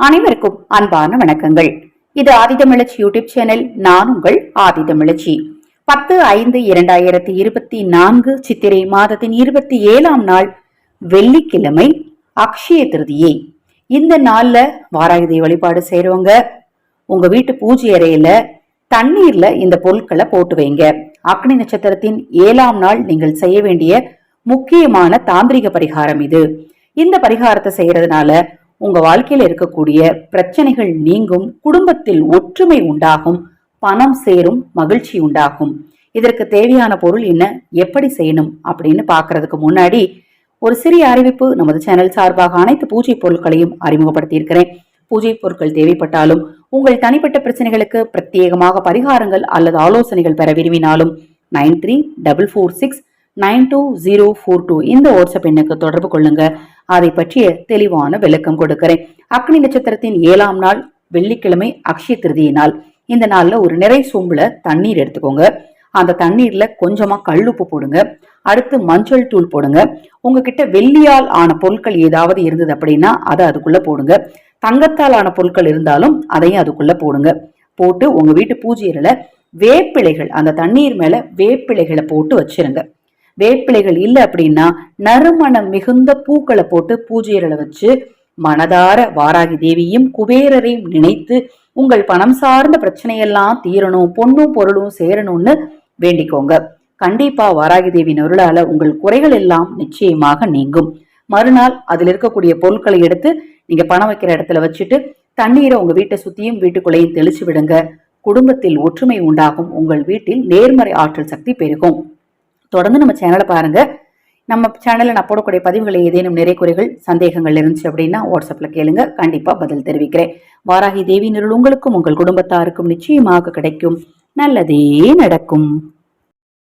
அனைவருக்கும் அன்பான வணக்கங்கள். இது ஆதிதமிழச்சி யூடியூப் சேனல் நான் உங்கள் ஆதிதமிழச்சி. பத்து ஐந்து இரண்டாயிரத்தி இருபத்தி நான்கு சித்திரை மாதத்தின் இருபத்தி ஏழாம் நாள் வெள்ளிக்கிழமை அக்ஷய திருதியை. இந்த நாள்ல வாராயுதை வழிபாடு செய்றவங்க உங்க வீட்டு பூஜை அறையில தண்ணீர்ல இந்த பொருட்களை போட்டு வைங்க. அக்னி நட்சத்திரத்தின் ஏழாம் நாள் நீங்கள் செய்ய வேண்டிய முக்கியமான தாந்திரிக பரிகாரம் இது. இந்த பரிகாரத்தை செய்யறதுனால உங்க வாழ்க்கையில இருக்கக்கூடிய பிரச்சனைகள் நீங்கும் குடும்பத்தில் ஒற்றுமை உண்டாகும் பணம் சேரும் மகிழ்ச்சி உண்டாகும். இதற்கு தேவையான பொருள் என்ன? எப்படி செய்யணும்? அப்படின்னு பாக்குறதுக்கு முன்னாடி ஒரு சிறிய அறிவிப்பு நமது சேனல் சார்பாக அனைத்து பூஜை பொருட்களையும் அறிமுகப்படுத்தியிருக்கிறேன். பூஜை பொருட்கள் தேவைப்பட்டாலும் உங்கள் தனிப்பட்ட பிரச்சனைகளுக்கு பிரத்யேகமாக பரிகாரங்கள் அல்லது ஆலோசனைகள் பெற விரும்பினாலும் nine three double four six nine two zero four two. இந்த வாட்ஸ்அப் எண்ணுக்கு தொடர்பு கொள்ளுங்க. அதை பற்றிய தெளிவான விளக்கம் கொடுக்கிறேன். அக்னி நட்சத்திரத்தின் ஏழாம் நாள் வெள்ளிக்கிழமை அக்ஷய திருதியை நாள். இந்த நாளில் ஒரு நிறை சோம்பில் தண்ணீர் எடுத்துக்கோங்க. அந்த தண்ணீர்ல கொஞ்சமா கல்லுப்பு போடுங்க. அடுத்து மஞ்சள் தூள் போடுங்க. உங்ககிட்ட வெள்ளியால் ஆன பொருட்கள் ஏதாவது இருந்தது அப்படின்னா அதை அதுக்குள்ள போடுங்க. தங்கத்தால் ஆன பொருட்கள் இருந்தாலும் அதையும் அதுக்குள்ள போடுங்க. போட்டு உங்க வீட்டு பூஜையில வேப்பிலைகள் அந்த தண்ணீர் மேல வேப்பிலைகளை போட்டு வச்சிருங்க. வேப்பிலைகள் இல்லை அப்படின்னா நறுமணம் மிகுந்த பூக்களை போட்டு பூஜையில வச்சு மனதார வாராகி தேவியும் குபேரரையும் நினைத்து உங்கள் பணம் சார்ந்த பிரச்சனையெல்லாம் தீரணும் பொண்ணும் பொருளும் சேரணும்னு வேண்டிக்கோங்க. கண்டிப்பா வாராகி தேவியின் அருளால உங்கள் குறைகள் எல்லாம் நிச்சயமாக நீங்கும். மறுநாள் அதில் இருக்கக்கூடிய பொருட்களை எடுத்து நீங்க பணம் வைக்கிற இடத்துல வச்சுட்டு தண்ணீரை உங்க வீட்டை சுத்தியும் வீட்டுக்குள்ளேயும் தெளிச்சு விடுங்க. குடும்பத்தில் ஒற்றுமை உண்டாகும். உங்கள் வீட்டில் நேர்மறை ஆற்றல் சக்தி பெருகும். தொடர்ந்து நம்ம சேனலை பாருங்க. நம்ம சேனலில் நான் போடக்கூடிய பதிவுகளை ஏதேனும் நிறை குறைகள் சந்தேகங்கள் இருந்துச்சு அப்படின்னா வாட்ஸ்அப்பில் கேளுங்க. கண்டிப்பாக பதில் தெரிவிக்கிறேன். வாராகி தேவி நிருள் உங்களுக்கும் உங்கள் குடும்பத்தாருக்கும் நிச்சயமாக கிடைக்கும். நல்லதே நடக்கும்.